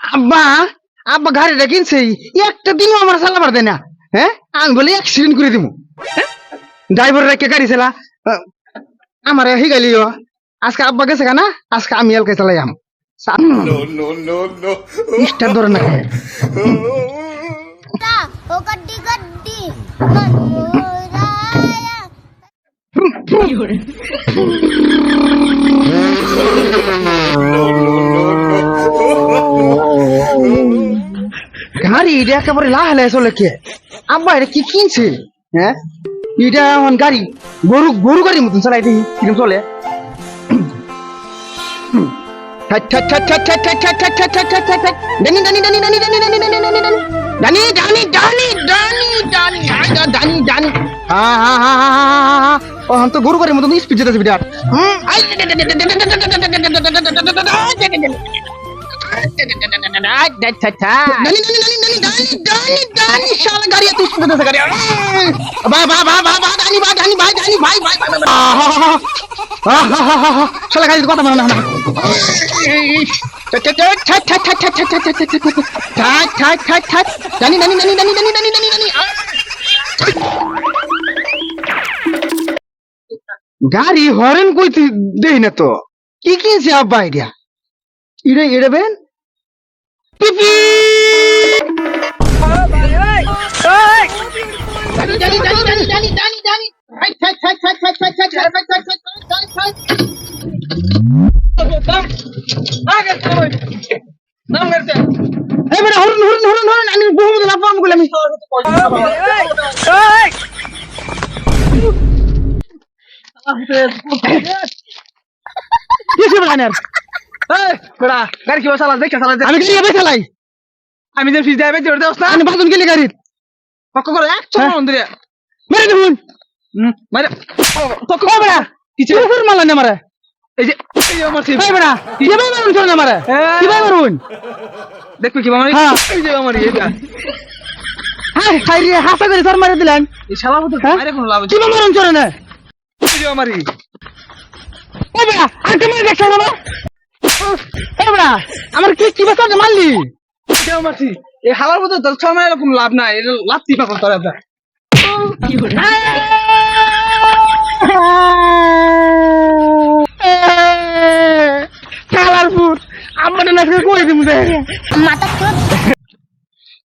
আব্বা আব্বা গাড়িটা কিনছে একটা দিনও আমার চালাবার দেয় না হ্যাঁ আমি বলি অ্যাক্সিডেন্ট করে দিব ড্রাইভার রেখে গাড়ি চালা আমার হিগালিও আজকে আব্বা গেছে কেনা আজকে আমি এলকে চালাই আম ধরে না গাড়ি এটা একেবারে লাহালে চলে কে আব্বা এটা কি কিনছে হ্যাঁ এটা এখন গাড়ি গরু গরু গাড়ির মতন চালাই দেখি কীরকম চলে ডানি ডানি ডানি ডানি ডানি ডানি ডানি ডানি ডানি ডানি ডানি ডানি ডানি ও হন তো গরু গাড়ির মতন স্পিড যেতেছে বিরাট হুম আই ডানি ডানি ডানি ডানি ডানি ডানি ডানি শালা গাড়ি এত গাড়ি হরেন কইতে দেই না তো। কি কিনছে আব্বা আইডিয়া? ইরে ইরে বেন। পিপি! জানি জানি জানি জানি আমি কি এবে চালাই আমি যে ফিস দেবে জোর দেওস না। আমি বাদন গেলে গাড়ির। পক্ক করে এক চল হ্যাঁ? মন্দিরে মেরে দেখুন মানে পক্ক বেটা কিছু ফুর মালা না মারে এই যে এই যে আমার টিম এই বেটা কি? ভাই মারুন চলে না মারে হ্যাঁ। কি ভাই মারুন? দেখবি কি মামারি? হ্যাঁ। এই যে আমার এটা হাই হাই রে হাসা করে সর মারে দিলেন। এই শালা মতো হ্যাঁ? আরে লাভ কি মারুন চলে না আমার কি কি লাভ নাই লাভ কি নাচকে কই দিমু দে মাথা